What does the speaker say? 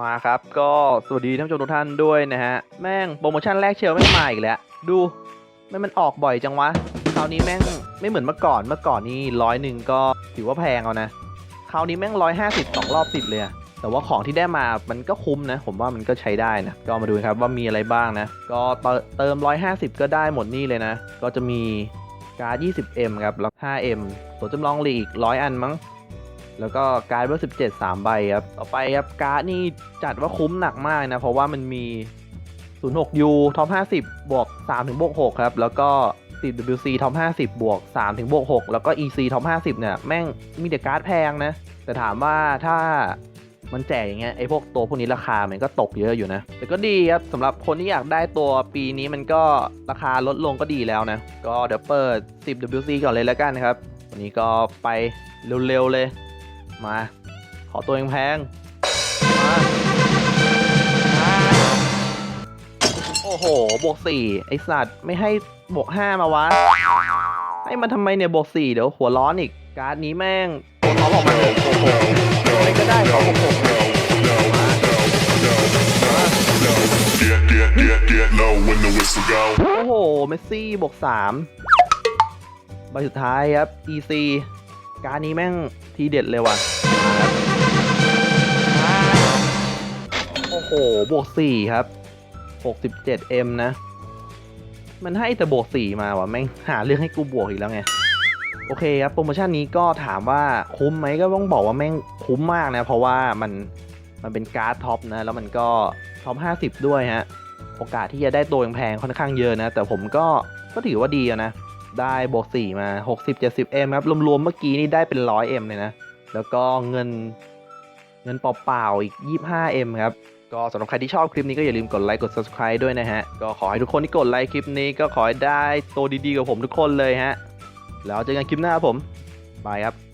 มาครับ ก็สวัสดีท่านผู้ชมทุกท่านด้วยนะฮะ แม่งโปรโมชั่นแรกเชียวไม่มาอีกแล้ว ดูไม่มันออกบ่อยจังวะ คราวนี้แม่งไม่เหมือนเมื่อก่อน เมื่อก่อนนี่ร้อยหนึ่งก็ถือว่าแพงเอานะ คราวนี้แม่งร้อยห้าสิบสองรอบติดเลย แต่ว่าของที่ได้มา มันก็คุ้มนะ ผมว่ามันก็ใช้ได้นะ ก็มาดูครับว่ามีอะไรบ้างนะ ก็เติเติม150ก็ได้หมดนี่เลยนะ ก็จะมีการ์ด 20M ครับแล้ว 5M ตัวจำลองลีก100อันมั้ง แล้วก็การ์ดเบอร์17 3ใบครับ ต่อไปครับการ์ดนี่จัดว่าคุ้มหนักมากนะ เพราะว่ามันมี 06U ท็อป50 บวก3ถึงบวก6ครับ แล้วก็ 10WC ท็อป50 บวก3ถึงบวก6แล้วก็ EC ท็อป50 เนี่ย แม่งมีแต่การ์ดแพงนะ แต่ถามว่าถ้ามันแจกอย่างเงี้ยไอ้พวกตัวพวกนี้ราคามันก็ตกเยอะอยู่นะ แต่ก็ดีครับสำหรับคนที่อยากได้ตัวปีนี้มันก็ราคาลดลงก็ดีแล้วนะ ก็เดี๋ยวเปิด 10WC ก่อนเลยแล้วกันครับ วันนี้ก็ไปเร็วๆเลย มา ขอตัวแพงมามาโอ้โห บวก4ไอสัตว์ไม่ให้บวก5มาวะ ให้มันทำไมเนี่ยบวก4เดี๋ยวหัวร้อนอีก การ์ดนี้แม่งตัวท็อปออกมาโอ้โหอะไรก็ได้ขอบวก6เลยมา Get, get, get, get low when the whistle go. โอ้โห เมสซี่บวก3ใบสุดท้ายครับ EC การนี้แม่งทีเด็ดเลยว่ะ โอ้โห บวก4ครับ 67M นะ มันให้แต่บวก4มาว่ะแม่งหาเรื่องให้กูบวกอีกแล้วไง โอเคครับโปรโมชั่นนี้ก็ถามว่าคุ้มไหมก็ต้องบอกว่าแม่งคุ้มมากนะ เพราะว่ามันมันเป็นการ์ดท็อปนะ แล้วมันก็ท็อป50ด้วยฮะ โอกาสที่จะได้ตัวแพงค่อนข้างเยอะนะ แต่ผมก็ก็ถือว่าดีนะได้บวก4มา 60 70 M ครับ รวมๆ เมื่อกี้นี่ได้เป็น 100 M เลยนะ แล้วก็เงินเงินเปล่าๆอีก 25 M ครับก็สำหรับใครที่ชอบคลิปนี้ก็อย่าลืมกดไลค์กด subscribe ด้วยนะฮะ ก็ขอให้ทุกคนที่กดไลค์คลิปนี้ก็ขอให้ได้ตัวดีๆกับผมทุกคนเลยฮะ แล้วเจอกันคลิปหน้าครับผม บายครับ